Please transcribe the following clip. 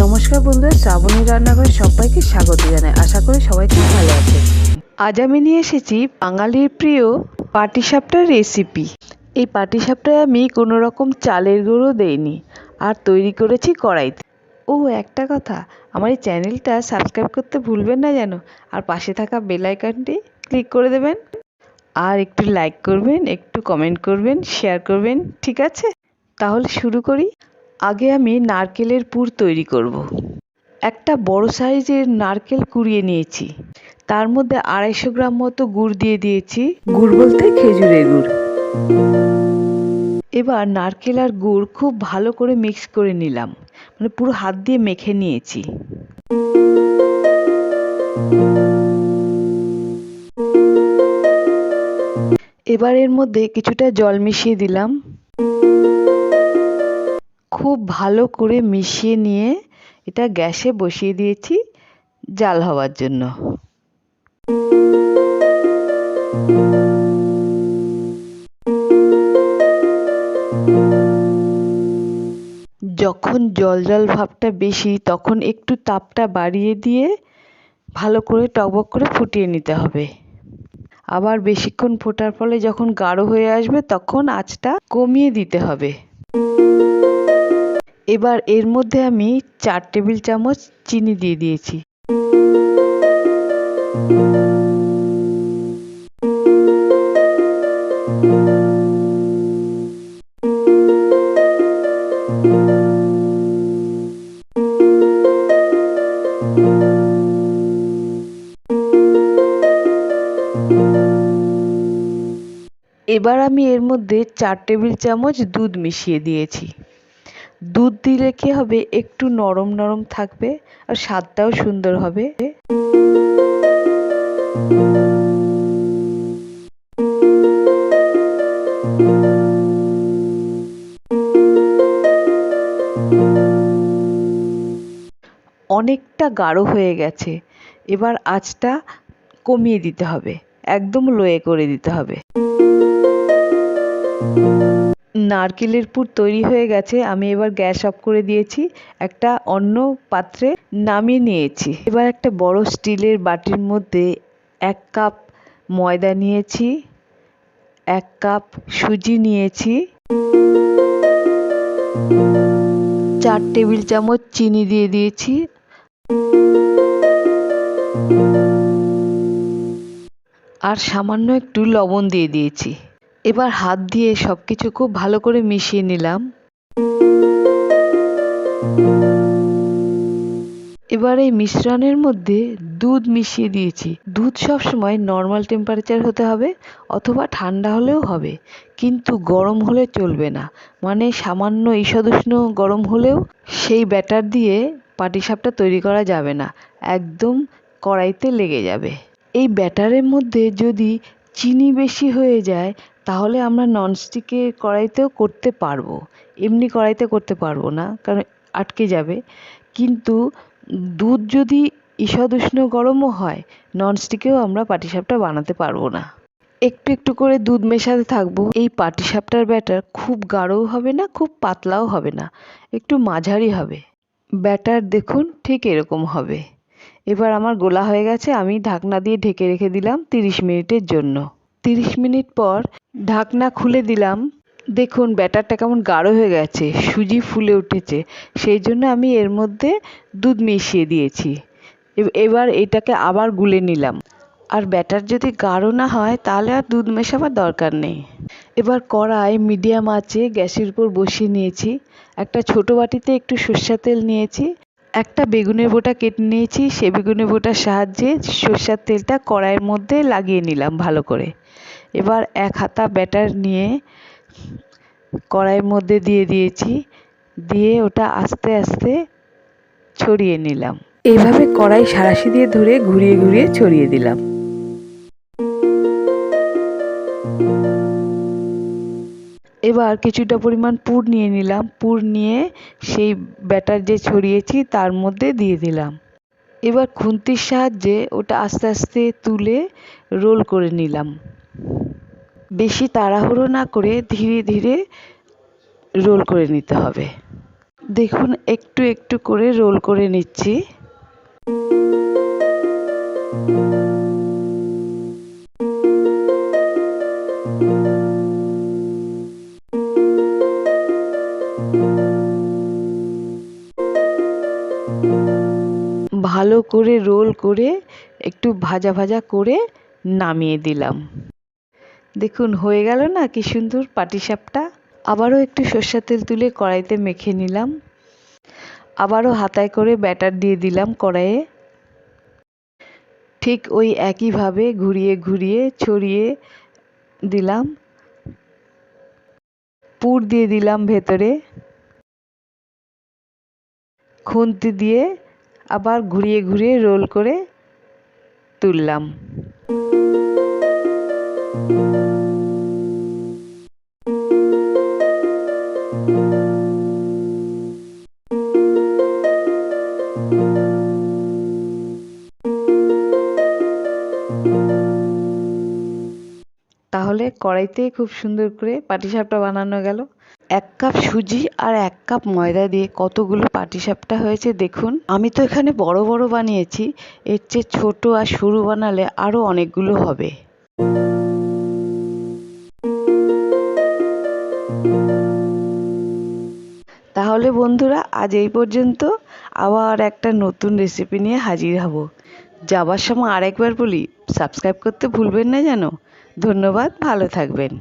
নমস্কার বন্ধুরা, শ্রাবণী রান্নাঘরে সবাইকে স্বাগত জানাই। আশা করি সবাই খুব ভালো আছে আজ আমি নিয়ে এসেছি বাঙালির প্রিয় পাটিসাপটার রেসিপি এই পাটিসাপটায় আমি কোনো রকম চালের গুঁড়ো দেইনি আর তৈরি করেছি কড়াইতে। ও, একটা কথা, আমার এই চ্যানেলটা সাবস্ক্রাইব করতে ভুলবেন না যেন, আর পাশে থাকা বেল আইকনটি ক্লিক করে দেবেন। আর একটু লাইক করবেন, একটু কমেন্ট করবেন শেয়ার করবেন, ঠিক আছে? তাহলে শুরু করি। আগে আমি নারকেলের পুর তৈরি করব। একটা বড় সাইজের নারকেল কুড়িয়ে নিয়েছি। তার মধ্যে আড়াইশো গ্রাম মতো গুড় দিয়ে দিয়েছি। গুড় বলতে খেজুরের গুড়। এবার নারকেল আর গুড় খুব ভালো করে মিক্স করে নিলাম। মানে পুরো হাত দিয়ে মেখে নিয়েছি। এবার এর মধ্যে কিছুটা জল মিশিয়ে দিলাম। খুব ভালো করে মিশিয়ে নিয়ে এটা গ্যাসে বসিয়ে দিয়েছি জাল হওয়ার জন্য। যখন জল জল ভাবটা বেশি, তখন একটু তাপটা বাড়িয়ে দিয়ে ভালো করে টকবক করে ফুটিয়ে নিতে হবে। আবার বেশিক্ষণ ফোটার ফলে যখন গাঢ় হয়ে আসবে, তখন আঁচটা কমিয়ে দিতে হবে। এবার এর মধ্যে আমি চার টেবিল চামচ চিনি দিয়ে দিয়েছি। এবার আমি এর মধ্যে চার টেবিল চামচ দুধ মিশিয়ে দিয়েছি। দুধ দিলে কি হবে? একটু নরম নরম থাকবে আর স্বাদটাও সুন্দর হবে। অনেকটা গাঢ় হয়ে গেছে। এবার আঁচটা কমিয়ে দিতে হবে। একদম লোয়ে করে দিতে হবে। নারকেলের পুর তৈরি হয়ে গেছে, আমি এবার গ্যাস অফ করে দিয়েছি, একটা অন্য পাত্রে নামিয়ে নিয়েছি। এবার একটা বড় স্টিলের বাটির মধ্যে এক কাপ ময়দা নিয়েছি, এক কাপ সুজি নিয়েছি, চার টেবিল চামচ চিনি দিয়ে দিয়েছি। আর সামান্য একটু লবণ দিয়ে দিয়েছি। এবার হাত দিয়ে সব কিছু খুব ভালো করে মিশিয়ে নিলাম। এবার এই মিশ্রণের মধ্যে দুধ মিশিয়ে দিয়েছি। দুধ সবসময় নর্মাল টেম্পারেচার হতে হবে অথবা ঠান্ডা হলেও হবে, কিন্তু গরম হলে চলবে না। মানে সামান্য ঈষদুষ্ণ গরম হলেও সেই ব্যাটার দিয়ে পাটিসাপটা তৈরি করা যাবে না, একদম কড়াইতে লেগে যাবে। এই ব্যাটারের মধ্যে যদি চিনি বেশি হয়ে যায় তাহলে আমরা ননস্টিকের কড়াইতেও করতে পারব। এমনি কড়াইতে করতে পারব না, কারণ আটকে যাবে। কিন্তু দুধ যদি ঈষদুষ্ণ গরমও হয় ননস্টিকেও আমরা পাটিসাপটা বানাতে পারব না। একটু একটু করে দুধ মেশাতে থাকব। এই পাটিসাপটার ব্যাটার খুব গাঢ়ও হবে না, খুব পাতলাও হবে না, একটু মাঝারি হবে। ব্যাটার দেখুন ঠিক এরকম হবে। এবার আমার গোলা হয়ে গেছে, আমি ঢাকনা দিয়ে ঢেকে রেখে দিলাম তিরিশ মিনিটের জন্য। তিরিশ মিনিট পর ঢাকনা খুলে দিলাম। দেখুন, ব্যাটারটা কেমন গাঢ় হয়ে গেছে, সুজি ফুলে উঠেছে। সেই জন্য আমি এর মধ্যে দুধ মিশিয়ে দিয়েছি। এবার এটাকে আবার গুলে নিলাম। আর ব্যাটার যদি গাঢ় না হয়, তাহলে আর দুধ মেশাবার দরকার নেই। এবার কড়াই মিডিয়াম আঁচে গ্যাসের উপর বসিয়ে নিয়েছি। একটা ছোট বাটিতে একটু সর্ষের তেল নিয়েছি। একটা বেগুনের বোটা কেটে নিয়েছি, সে বেগুনের বোটার সাহায্যে সর্ষের তেলটা কড়াইয়ের মধ্যে লাগিয়ে নিলাম ভালো করে। এবার এক হাতা ব্যাটার নিয়ে কড়াইয়ের মধ্যে দিয়ে দিয়েছি, দিয়ে ওটা আস্তে আস্তে ছড়িয়ে নিলাম। এইভাবে কড়াই সারাশি দিয়ে ধরে ঘুরিয়ে ঘুরিয়ে ছড়িয়ে দিলাম। এবার কিছুটা পরিমাণ পুর নিয়ে নিলাম। পুর নিয়ে সেই ব্যাটার যে ছড়িয়েছি, তার মধ্যে দিয়ে দিলাম। এবার খুন্তির সাহায্যে ওটা আস্তে আস্তে তুলে রোল করে নিলাম। বেশি তাড়াহুড়ো না করে ধীরে ধীরে রোল করে নিতে হবে। দেখুন, একটু একটু করে রোল করে নিচ্ছি। ভালো করে রোল করে একটু ভাজা ভাজা করে নামিয়ে দিলাম। দেখুন, হয়ে গেল না কি সুন্দর পাটিসাপটা। আবারও একটু সর্ষের তেল তুলে কড়াইতে মেখে নিলাম। আবারও হাতায় করে ব্যাটার দিয়ে দিলাম কড়াইয়ে। ঠিক ওই একইভাবে ঘুরিয়ে ঘুরিয়ে ছড়িয়ে দিলাম। পুর দিয়ে দিলাম ভেতরে। খুন্তি দিয়ে আবার ঘুরিয়ে ঘুরিয়ে রোল করে তুললাম। তাহলে কড়াইতেই খুব সুন্দর করে পাটিসাপটা বানানো গেল। এক কাপ সুজি আর এক কাপ ময়দা দিয়ে কতগুলো পাটিসাপটা হয়েছে দেখুন। আমি তো এখানে বড় বড় বানিয়েছি, এর চেয়ে ছোট আর সরু বানালে আরও অনেকগুলো হবে। তাহলে বন্ধুরা, আজ এই পর্যন্ত। আবার একটা নতুন রেসিপি নিয়ে হাজির হব। যাবার সময় আরেকবার বলি সাবস্ক্রাইব করতে ভুলবেন না যেন। ধন্যবাদ ভালো থাকবেন।